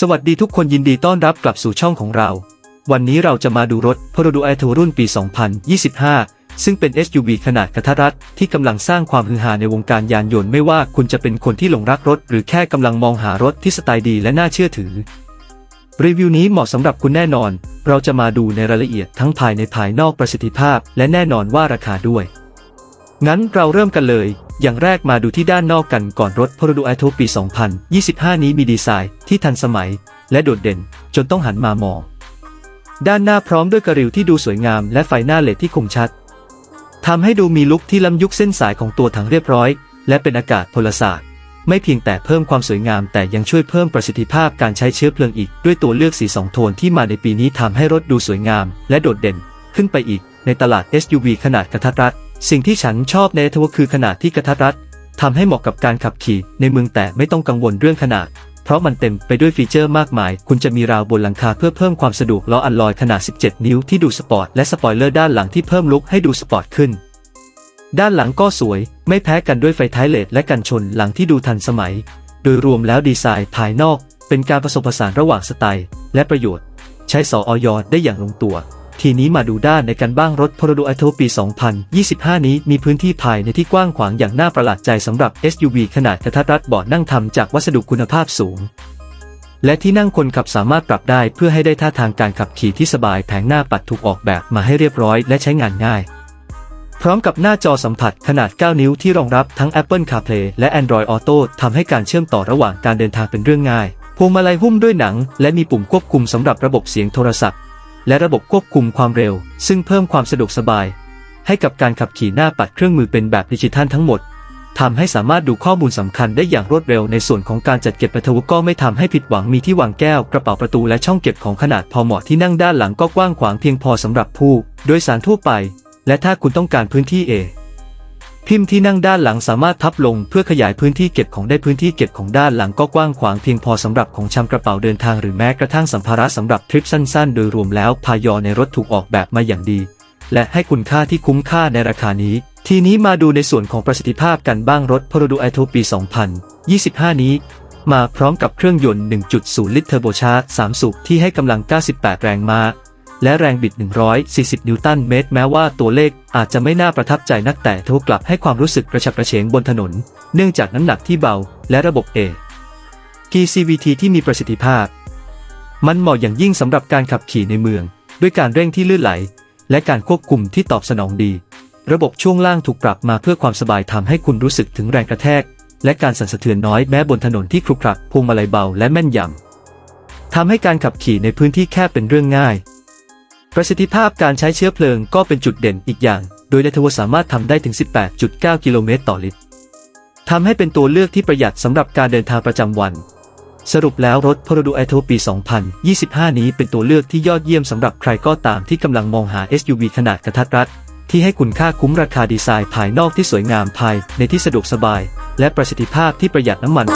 สวัสดีทุกคนยินดีต้อนรับกลับสู่ช่องของเรา วันนี้เราจะมาดูรถ p r o d u i t o รุ่นปี 2025 ซึ่งเป็น SUV ขนาดกระทัดรัดที่กำลังสร้างความฮือฮาในวงการยานยนต์ไม่ว่าคุณจะเป็นคนที่หลงรักรถ หรือแค่กำลังมองหารถที่สไตล์ดีและน่าเชื่อถือ รีวิวนี้เหมาะสำหรับคุณแน่นอน เราจะมาดูในรายละเอียดทั้งภายในภายนอกประสิทธิภาพ และแน่นอนว่าราคาด้วย งั้นเราเริ่มกันเลย อย่างแรกมาดูที่ด้านนอกกันก่อนรถ p r o d u i t o ปี 2025 นี้มีดีไซน์ที่ทันสมัย และโดดเด่น จนต้องหันมามอง ด้านหน้าพร้อมด้วยกระริวที่ดูสวยงามและไฟหน้าเลดที่คมชัดทำให้ดูมีลุคที่ล้ำยุคเส้นสายของตัวถังเรียบร้อย และเป็นอากาศพลศาสตร์ไม่เพียงแต่เพิ่มความสวยงามแต่ยังช่วยเพิ่มประสิทธิภาพการใช้เชื้อเพลิงอีก ด้วยตัวเลือกสีสองโทนที่มาในปีนี้ทำให้รถดูสวยงาม และโดดเด่น ขึ้นไปอีกในตลาด SUV ขนาดกระทัดรัด สิ่งที่ฉันชอบในทวคือขนาดที่กระทัดรัดทำให้เหมาะกับการขับขี่ในเมืองแต่ไม่ต้องกังวลเรื่องขนาด เพราะมันเต็มไปด้วยฟีเจอร์มากมาย คุณจะมีราวบนหลังคาเพื่อเพิ่มความสะดวกล้ออัลลอยขนาด 17 นิ้วที่ดูสปอร์ตและสปอยเลอร์ด้านหลังที่เพิ่มลุคให้ดูสปอร์ตขึ้น ด้านหลังก็สวย ไม่แพ้กันด้วยไฟท้ายเลดและกันชนหลังที่ดูทันสมัย โดยรวมแล้วดีไซน์ภายนอก เป็นการผสมผสานระหว่างสไตล์ และประโยชน์ ใช้สออยได้อย่างลงตัว ทีนี้มาดูด้านในกันบ้างรถ p r o d u i t o ปี 2025 นี้มีพื้นที่ภายในที่กว้างขวางอย่างน่าประหลาดใจสำหรับ SUV ขนาดกระทัดรัดเบาะนั่งทำจากวัสดุคุณภาพสูง และที่นั่งคนขับสามารถปรับได้เพื่อให้ได้ท่าทางการขับขี่ที่สบายแผงหน้าปัดถูกออกแบบมาให้เรียบร้อยและใช้งานง่าย พร้อมกับหน้าจอสัมผัสขนาด 9 นิ้วที่รองรับทั้ง Apple CarPlay และ Android Auto ทำให้การเชื่อมต่อระหว่างการเดินทางเป็นเรื่องง่ายพวงมาลัยหุ้มด้วยหนัง และมีปุ่มควบคุมสำหรับระบบเสียงโทรศัพท์ และระบบควบคุมความเร็ว ซึ่งเพิ่มความสะดวกสบาย ให้กับการขับขี่หน้าปัดเครื่องมือเป็นแบบดิจิทัลทั้งหมดทำให้สามารถดูข้อมูลสำคัญได้อย่างรวดเร็วในส่วนของการจัดเก็บประทวุก็ไม่ทำให้ผิดหวังมีที่วางแก้ว กระเป๋าประตูและช่องเก็บของขนาดพอเหมาะที่นั่งด้านหลังก็กว้างขวางเพียงพอสำหรับผู้ โดยสารทั่วไป และถ้าคุณต้องการพื้นที่เอ พิมพ์ที่นั่งด้านหลังสามารถพับลงเพื่อขยายพื้นที่เก็บของได้พื้นที่เก็บของด้านหลังก็กว้างขวางเพียงพอสำหรับของชำกระเป๋าเดินทางหรือแม้กระทั่งสัมภาระสำหรับทริปสั้นๆ โดยรวมแล้วพายอในรถถูกออกแบบมาอย่างดี และให้คุณค่าที่คุ้มค่าในราคานี้ ทีนี้มาดูในส่วนของประสิทธิภาพกันบ้างรถ p r o d u i t o ปี 2025 นี้ มาพร้อมกับเครื่องยนต์ 1.0 ลิตรเทอร์โบชาร์จ3สูบที่ให้กำลัง 98 แรงม้า และแรงบิด 140 นิวตันเมตร แม้ว่าตัวเลขอาจจะไม่น่าประทับใจนักแต่ทกลับให้ความรู้สึกกระฉับกระเฉงบนถนน เนื่องจากน้ำหนักที่เบา และระบบ A PCVT ที่มีประสิทธิภาพ มันเหมาะอย่างยิ่งสำหรับการขับขี่ในเมือง ด้วยการเร่งที่ลื่นไหล และการควบคุมที่ตอบสนองดี ระบบช่วงล่างถูกปรับมาเพื่อความสบายทำให้คุณรู้สึกถึงแรงกระแทก และการสั่นสะเทือนน้อยแม้บนถนนที่ครุขระพวงมาลัยเบาและแม่นยำทำให้การขับขี่ในพื้นที่แคบเป็นเรื่องง่าย ประสิทธิภาพการใช้เชื้อเพลิงก็เป็นจุดเด่นอีกอย่าง โดยไดทวสามารถทำได้ถึง 18.9 กิโลเมตรต่อลิตรทำให้เป็นตัวเลือกที่ประหยัดสำหรับการเดินทางประจำวัน สรุปแล้วรถ p r o d u i t o ปี 2025 นี้เป็นตัวเลือกที่ยอดเยี่ยมสำหรับใครก็ตามที่กำลังมองหา SUV ขนาดกระทัดรัด ที่ให้คุณค่าคุ้มราคาดีไซน์ภายนอกที่สวยงามภายในที่สะดวกสบาย และประสิทธิภาพที่ประหยัดน้ำมัน